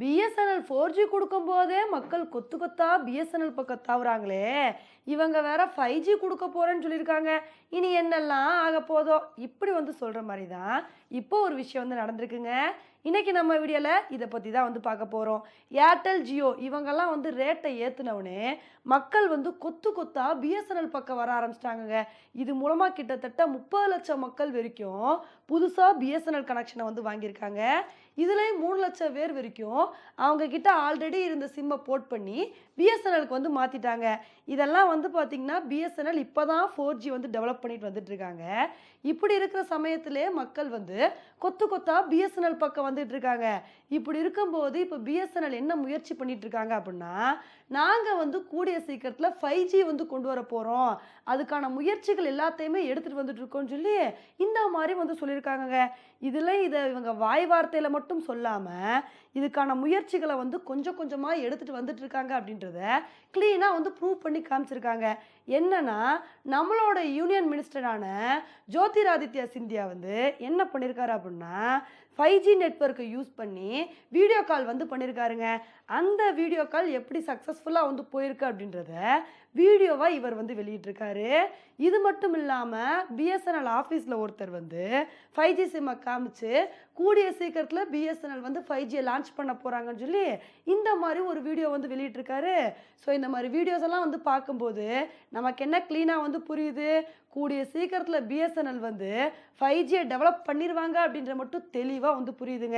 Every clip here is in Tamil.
பிஎஸ்என்எல் ஃபோர் ஜி கொடுக்கும்போதே மக்கள் கொத்து கொத்தா பிஎஸ்என்எல் பக்கம் தாவுறாங்களே. இவங்க வேற ஃபைவ் ஜி கொடுக்க போறேன்னு சொல்லியிருக்காங்க. இனி என்னெல்லாம் ஆக போதோ? இப்படி வந்து சொல்ற மாதிரி தான் இப்போ ஒரு விஷயம் வந்து நடந்திருக்குங்க. இன்றைக்கி நம்ம வீடியோவில் இதை பற்றி தான் வந்து பார்க்க போகிறோம் ஏர்டெல் ஜியோ இவங்கெல்லாம் வந்து ரேட்டை ஏற்றுனவுடனே மக்கள் வந்து கொத்து கொத்தாக பிஎஸ்என்எல் பக்கம் வர ஆரம்பிச்சிட்டாங்கங்க. இது மூலமாக கிட்டத்தட்ட முப்பது லட்சம் மக்கள் வரைக்கும் புதுசாக பிஎஸ்என்எல் கனெக்ஷனை வந்து வாங்கியிருக்காங்க. இதுலேயும் மூணு லட்சம் பேர் வரைக்கும் அவங்கக்கிட்ட ஆல்ரெடி இருந்த சிம்மை போர்ட் பண்ணி பிஎஸ்என்எலுக்கு வந்து மாற்றிட்டாங்க இதெல்லாம் வந்து பார்த்திங்கன்னா பிஎஸ்என்எல் இப்போ தான் ஃபோர் ஜி வந்து டெவலப் பண்ணிட்டு வந்துட்டுருக்காங்க இப்படி இருக்கிற சமயத்திலே மக்கள் வந்து கொத்து கொத்தாக பிஎஸ்என்எல் பக்கம் வந்து வந்துட்டு இருக்காங்க இப்படி இருக்கும்போது இப்போ பிஎஸ்என்எல் என்ன முயற்சி பண்ணிட்டு இருக்காங்க அப்படின்னா நாங்கள் வந்து கூடிய சீக்கிரத்தில் ஃபைவ் ஜி வந்து கொண்டு வர போகிறோம் அதுக்கான முயற்சிகள் எல்லாத்தையுமே எடுத்துகிட்டு வந்துட்டு இருக்கோம்னு சொல்லி இந்த மாதிரி வந்து சொல்லியிருக்காங்கங்க. இதில் இதை இவங்க வாய் வார்த்தையில் மட்டும் சொல்லாமல் இதுக்கான முயற்சிகளை வந்து கொஞ்சம் கொஞ்சமாக எடுத்துகிட்டு வந்துட்டு இருக்காங்க அப்படின்றத க்ளீனாக வந்து ப்ரூவ் பண்ணி காமிச்சிருக்காங்க. என்னன்னா நம்மளோட யூனியன் மினிஸ்டரான ஜோதிராதித்யா சிந்தியா வந்து என்ன பண்ணியிருக்காரு அப்படின்னா ஃபைவ் ஜி நெட்ஒர்க்கை யூஸ் பண்ணி வீடியோ கால் வந்து பண்ணியிருக்காருங்க அந்த வீடியோ கால் எப்படி சக்ஸஸ்ஃபுல்லாக வந்து போயிருக்கு அப்படின்றத வீடியோவாக இவர் வந்து வெளியிட்டிருக்காரு. இது மட்டும் இல்லாமல் பிஎஸ்என்எல் ஆஃபீஸில் ஒருத்தர் வந்து ஃபைவ் ஜி சிம்மை காமிச்சு கூடிய சீக்கிரத்தில் பிஎஸ்என்எல் வந்து ஃபைவ் ஜியை லான்ச் பண்ண போகிறாங்கன்னு சொல்லி இந்த மாதிரி ஒரு வீடியோ வந்து வெளியிட்டிருக்காரு. ஸோ இந்த மாதிரி வீடியோஸ் எல்லாம் வந்து பார்க்கும்போது நமக்கு என்ன க்ளீனாக வந்து புரியுது? கூடிய சீக்கிரத்தில் பிஎஸ்என்எல் வந்து ஃபைவ் ஜியை டெவலப் பண்ணிடுவாங்க அப்படின்ற மட்டும் தெளிவாக வந்து புரியுதுங்க.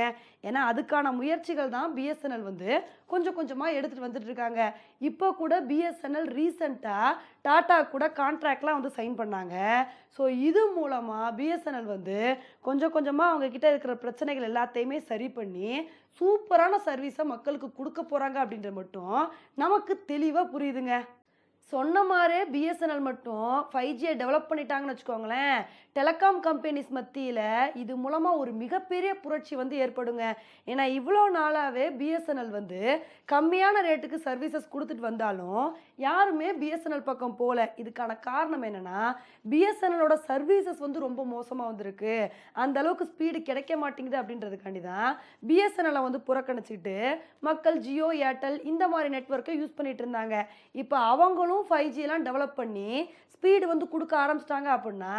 ஏன்னா அதுக்கான முயற்சிகள் தான் பிஎஸ்என்எல் வந்து கொஞ்சம் கொஞ்சமாக எடுத்துகிட்டு வந்துட்டு இருக்காங்க. இப்போ கூட பிஎஸ்என்எல் ரீசெண்டாக டாட்டா கூட கான்ட்ராக்ட்லாம் வந்து சைன் பண்ணாங்க. ஸோ இது மூலமாக பிஎஸ்என்எல் வந்து கொஞ்சம் கொஞ்சமாக அவங்கக்கிட்ட இருக்கிற பிரச்சனைகள் எல்லாத்தையுமே சரி பண்ணி சூப்பரான சர்வீஸை மக்களுக்கு கொடுக்க போகிறாங்க அப்படின்ற மட்டும் நமக்கு தெளிவாக புரியுதுங்க. சொன்ன மாதிரியே பிஎஸ்என்எல் மட்டும் ஃபைவ் ஜியை டெவலப் பண்ணிட்டாங்கன்னு வச்சுக்கோங்களேன். டெலகாம் கம்பெனிஸ் மத்தியில் இது மூலமாக ஒரு மிகப்பெரிய புரட்சி வந்து ஏற்படுங்க. ஏன்னா இவ்வளோ நாளாகவே பிஎஸ்என்எல் வந்து கம்மியான ரேட்டுக்கு சர்வீசஸ் கொடுத்துட்டு வந்தாலும் யாருமே பிஎஸ்என்எல் பக்கம் போகல இதுக்கான காரணம் என்னென்னா பிஎஸ்என்எலோட சர்வீசஸ் வந்து ரொம்ப மோசமாக வந்திருக்கு. அந்த அளவுக்கு ஸ்பீடு கிடைக்க மாட்டேங்குது அப்படின்றதுக்காண்டி தான் பிஎஸ்என்எலை வந்து புறக்கணிச்சிட்டு மக்கள் ஜியோ ஏர்டெல் இந்த மாதிரி நெட்ஒர்க்கை யூஸ் பண்ணிட்டு இருந்தாங்க. இப்போ அவங்களும் ஃபைவ் ஜிலாம் டெவலப் பண்ணி ஸ்பீடு வந்து கொடுக்க ஆரம்பிச்சிட்டாங்க அப்படின்னா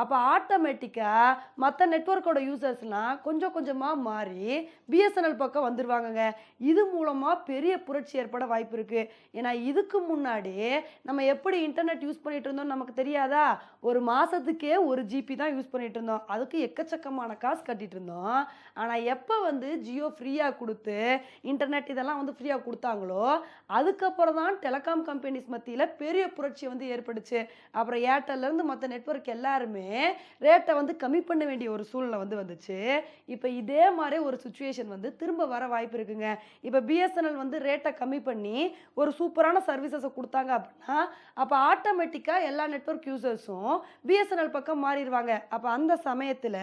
அப்போ ஆட்டோமேட்டிக்காக மற்ற நெட்ஒர்க்கோட யூசர்ஸ்லாம் கொஞ்சம் கொஞ்சமாக மாறி பிஎஸ்என்எல் பக்கம் வந்துடுவாங்கங்க இது மூலமாக பெரிய புரட்சி ஏற்பட வாய்ப்பு இருக்குது ஏன்னா இதுக்கு முன்னாடி நம்ம எப்படி இன்டர்நெட் யூஸ் பண்ணிகிட்டு இருந்தோம் நமக்கு தெரியாதா? ஒரு மாதத்துக்கே ஒரு ஜிபி தான் யூஸ் பண்ணிகிட்டு இருந்தோம். அதுக்கு எக்கச்சக்கமான காசு கட்டிகிட்டு இருந்தோம். ஆனால் எப்போ வந்து ஜியோ ஃப்ரீயாக கொடுத்து இன்டர்நெட் இதெல்லாம் வந்து ஃப்ரீயாக கொடுத்தாங்களோ அதுக்கப்புறம் தான் டெலகாம் கம்பெனிஸ் மத்தியில் பெரிய புரட்சி வந்து ஏற்பட்டுச்சு அப்புறம் ஏர்டெல்லேருந்து மற்ற நெட்ஒர்க் எல்லாருமே ரேட்டை வந்து கம்மி பண்ண வேண்டிய ஒரு சூழ்நிலை வந்து வந்துச்சு. இப்போ இதே மாதிரி ஒரு சுச்சுவேஷன் வந்து திரும்ப வர வாய்ப்பு இருக்குங்க. இப்போ பிஎஸ்என்எல் வந்து ரேட்டை கம்மி பண்ணி ஒரு சூப்பரான சர்வீசஸை கொடுத்தாங்க அப்படின்னா அப்போ ஆட்டோமேட்டிக்காக எல்லா நெட்ஒர்க் யூசர்ஸும் பிஎஸ்என்எல் பக்கம் மாறிடுவாங்க. அப்போ அந்த சமயத்தில்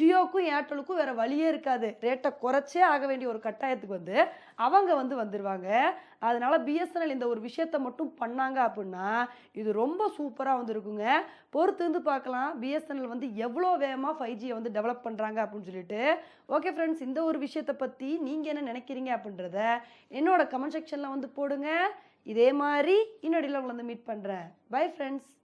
ஜியோக்கும் ஏர்டெலுக்கும் வேறு வழியே இருக்காது. ரேட்டை குறைச்சே ஆக வேண்டிய ஒரு கட்டாயத்துக்கு வந்து அவங்க வந்து வந்துடுவாங்க அதனால பிஎஸ்என்எல் இந்த ஒரு விஷயத்த மட்டும் பண்ணாங்க அப்படின்னா இது ரொம்ப சூப்பராக வந்துருக்குங்க. பொறுத்து இருந்து பார்க்கலாம் பிஎஸ்என்எல் வந்து எவ்வளோ வேகமாக ஃபைவ் ஜியை வந்து டெவலப் பண்ணுறாங்க அப்படின்னு சொல்லிட்டு. ஓகே ஃப்ரெண்ட்ஸ் இந்த ஒரு விஷயத்தை பற்றி நீங்கள் என்ன நினைக்கிறீங்க அப்படின்றத என்னோட கமெண்ட் செக்ஷனில் வந்து போடுங்க. இதே மாதிரி இன்னொடியில் உங்களை வந்து மீட் பண்ணுறேன் பை ஃப்ரெண்ட்ஸ்